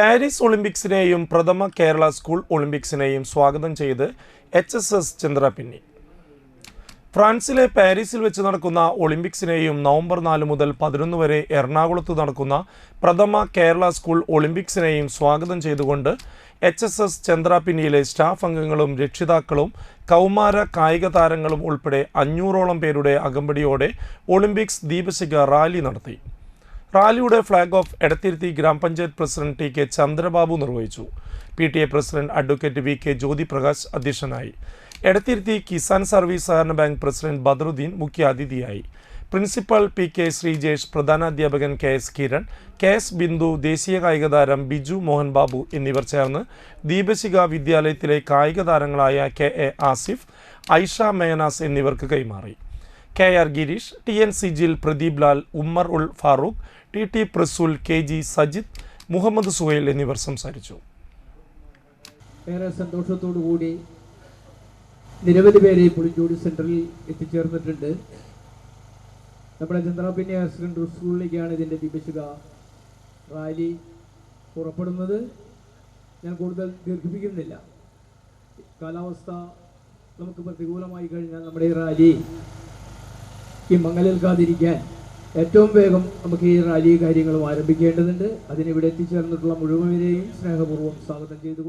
Paris ഒളിമ്പിക്സിനെയും പ്രഥമ Kerala school ഒളിമ്പിക്സിനെയും സ്വാഗതം ചെയ്ത് എച്ച് എസ് എസ് ചന്ദ്ര പിന്നി. ഫ്രാൻസിലെ പാരീസിൽ വെച്ച് നടക്കുന്ന ഒളിമ്പിക്സിനെയും നവംബർ നാല് മുതൽ പതിനൊന്ന് വരെ എറണാകുളത്ത് നടക്കുന്ന പ്രഥമ കേരള സ്കൂൾ ഒളിമ്പിക്സിനെയും സ്വാഗതം ചെയ്തുകൊണ്ട് എച്ച് എസ് എസ് ചന്ദ്രാപിന്നിയിലെ സ്റ്റാഫ് അംഗങ്ങളും രക്ഷിതാക്കളും കൗമാര കായിക താരങ്ങളും ഉൾപ്പെടെ അഞ്ഞൂറോളം പേരുടെ അകമ്പടിയോടെ ഒളിമ്പിക്സ് ദീപശിഖ റാലി നടത്തി. റാലിയുടെ ഫ്ളാഗ് ഓഫ് എടത്തിരുത്തി ഗ്രാമപഞ്ചായത്ത് പ്രസിഡന്റ് ടി കെ ചന്ദ്രബാബു നിർവഹിച്ചു. P T A president advocate V K Jyothiprakash അധ്യക്ഷനായി. എടത്തിരുത്തി കിസാൻ സർവീസ് സഹകരണ ബാങ്ക് പ്രസിഡന്റ് ബദറുദ്ദീൻ മുഖ്യ അതിഥിയായി principal P K Sreejesh പ്രധാനാധ്യാപകൻ K S Kiran K S Bindu ദേശീയ കായിക താരം ബിജു മോഹൻ ബാബു എന്നിവർ ചേർന്ന് ദീപശിക വിദ്യാലയത്തിലെ കായിക താരങ്ങളായ കെ എ ആസിഫ് ഐഷ മേനാസ് എന്നിവർക്ക് കൈമാറി. K R Girish T N Sijil Pradeep Lal Ummer Ul Farooq T T Prasul K G Sajith Muhammad Suhail എന്നിവർ സംസാരിച്ചു. ഏറെ സന്തോഷത്തോടു കൂടി നിരവധി പേരെ പുളിഞ്ചോടി സെന്ററിൽ എത്തിച്ചേർന്നിട്ടുണ്ട്. നമ്മുടെ ചന്ദ്രാപിന്നി ഹയർ സെക്കൻഡറി സ്കൂളിലേക്കാണ് ഇതിന്റെ ദീപശിക റാലി പുറപ്പെടുന്നത്. ഞാൻ കൂടുതൽ ദീർഘിപ്പിക്കുന്നില്ല. കാലാവസ്ഥ നമുക്ക് പ്രതികൂലമായി കഴിഞ്ഞാൽ നമ്മുടെ ഈ റാലി ഈ മങ്ങലേൽക്കാതിരിക്കാൻ ഏറ്റവും വേഗം നമുക്ക് ഈ റാലി കാര്യങ്ങളും ആരംഭിക്കേണ്ടതുണ്ട്. അതിനിവിടെ എത്തിച്ചേർന്നിട്ടുള്ള മുഴുവനെയും സ്നേഹപൂർവം സ്വാഗതം ചെയ്തു